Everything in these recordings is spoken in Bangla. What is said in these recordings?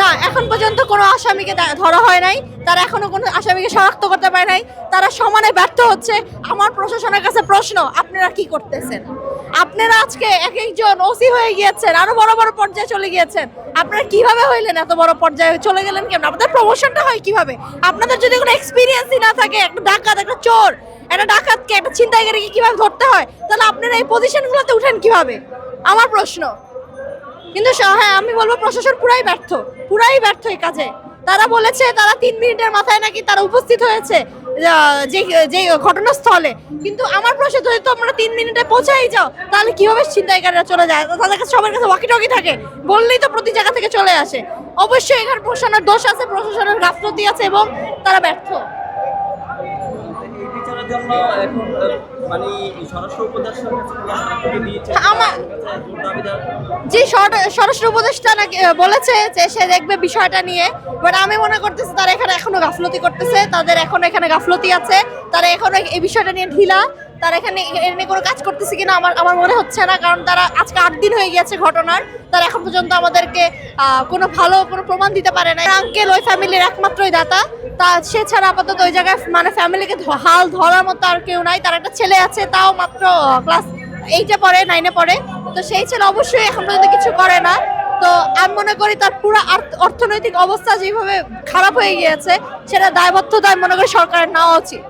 না, এখন পর্যন্ত কোনো আসামিকে ধরা হয় নাই। তারা এখনও কোনো আসামিকে শনাক্ত করতে পারে নাই। তারা সমানে ব্যর্থ হচ্ছে। আমার প্রশাসনের কাছে প্রশ্ন, আপনারা কি করতেছেন? আপনারা আজকে এক একজন ওসি হয়ে গিয়েছেন, আরও বড় বড় পর্যায়ে চলে গিয়েছেন। আপনারা কীভাবে হইলেন এত বড় পর্যায়ে চলে গেলেন কেন আপনাদের প্রমোশনটা হয় কীভাবে? আপনাদের যদি কোনো এক্সপিরিয়েন্সই না থাকে, একটা ডাকাত, একটা চোর, একটা ডাকাতকে, একটা ছিনতাইকারীকে কীভাবে ধরতে হয়? তাহলে আপনারা এই পজিশনগুলোতে উঠেন কীভাবে? আমার প্রশ্ন। কিন্তু হ্যাঁ আমি বলব প্রশাসন পুরাই ব্যর্থ পুরাই ব্যর্থ এই কাজে। তারা বলেছে, তারা তিন মিনিটের মাথায় নাকি তারা উপস্থিত হয়েছে যে যে ঘটনাস্থলে। কিন্তু আমার প্রশ্ন, যদি তোমরা তিন মিনিটে পৌঁছাই যাও, তাহলে কীভাবে ছিনতাইকারীরা চলে যায়? তাদের কাছে, সবার কাছে ওয়াকি টকি থাকে, বললেই তো প্রতি জায়গা থেকে চলে আসে। অবশ্যই এখানে প্রশাসনের দোষ আছে, প্রশাসনের গাফলতি আছে, এবং তারা ব্যর্থ। এই জন্য এখন মানে স্বরাষ্ট্র উপদেষ্টার কাছে দিয়েছে? আমার- স্বর- স্বরাষ্ট্র উপদেষ্টা নাকি বলেছে যে সে দেখবে বিষয়টা নিয়ে বাট আমি মনে করতেছি তারা এখানে এখনও গাফলতি করতেছে তাদের এখনও এখানে গাফলতি আছে তারা এখনও এই বিষয়টা নিয়ে ঢিলা তারা এখানে এর নিয়ে কোনো কাজ করতেছে কিনা আমার আমার মনে হচ্ছে না কারণ তারা আজকে আট দিন হয়ে গিয়েছে ঘটনার তারা এখন পর্যন্ত আমাদেরকে কোনো ভালো কোনো প্রমাণ দিতে পারে না আঙ্কেল ওই ফ্যামিলির একমাত্রই দাতা তা সে ছাড়া আপাতত ওই জায়গায় মানে ফ্যামিলিকে হাল ধরার মতো আর কেউ নাই। তার একটা ছেলে আছে তাও মাত্র ক্লাস এইটে পড়ে নাইনে পড়ে। তো সেই ছেলে অবশ্যই এখন পর্যন্ত কিছু করে না। তো আমি মনে করি তার পুরো অর্থনৈতিক অবস্থা যেভাবে খারাপ হয়ে গিয়েছে সেটা দায়বদ্ধতা আমি মনে করি সরকারের নেওয়া উচিত।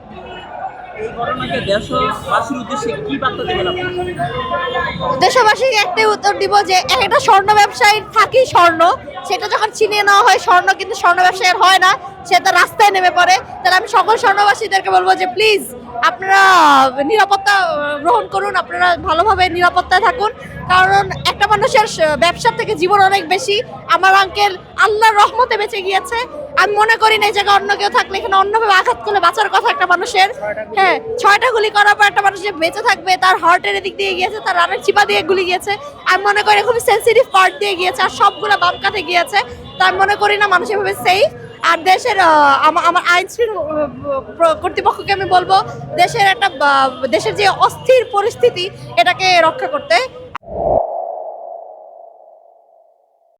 দেশবাসীকে একটাই উত্তর দিব যে একটা স্বর্ণ ব্যবসায়ী থাকি স্বর্ণ। সেটা যখন ছিনিয়ে নেওয়া হয় স্বর্ণ কিন্তু স্বর্ণ ব্যবসায়ীর হয় না। সে তার রাস্তায় নেমে পড়ে। তাহলে আমি সকল স্বর্ণবাসীদেরকে বলব যে প্লিজ আপনারা নিরাপত্তা গ্রহণ করুন, আপনারা ভালোভাবে নিরাপত্তায় থাকুন। কারণ একটা মানুষের স- ব্যবসা থেকে জীবন অনেক বেশি। আমার আঙ্কেল আল্লাহর রহমতে বেঁচে গিয়েছে। আমি মনে করি না এই জায়গায় অন্য কেউ থাকলে এখানে অন্যভাবে আঘাত করলে বাঁচার কথা একটা মানুষের। হ্যাঁ ছয়টা গুলি করার পর একটা মানুষ যে বেঁচে থাকবে, তার হার্টের দিক দিয়ে গিয়েছে, তার রানের চিপা দিয়ে গুলি গিয়েছে। আমি মনে করি খুবই সেন্সিটিভ পার্ট দিয়ে গিয়েছে, আর সবগুলো বাম কাতে গিয়েছে। তো আমি মনে করি না মানুষ এভাবে সেফ আর দেশের আমার আইন কর্তৃপক্ষকে আমি বলব, দেশের একটা দেশের যে অস্থির পরিস্থিতি, এটাকে রক্ষা করতে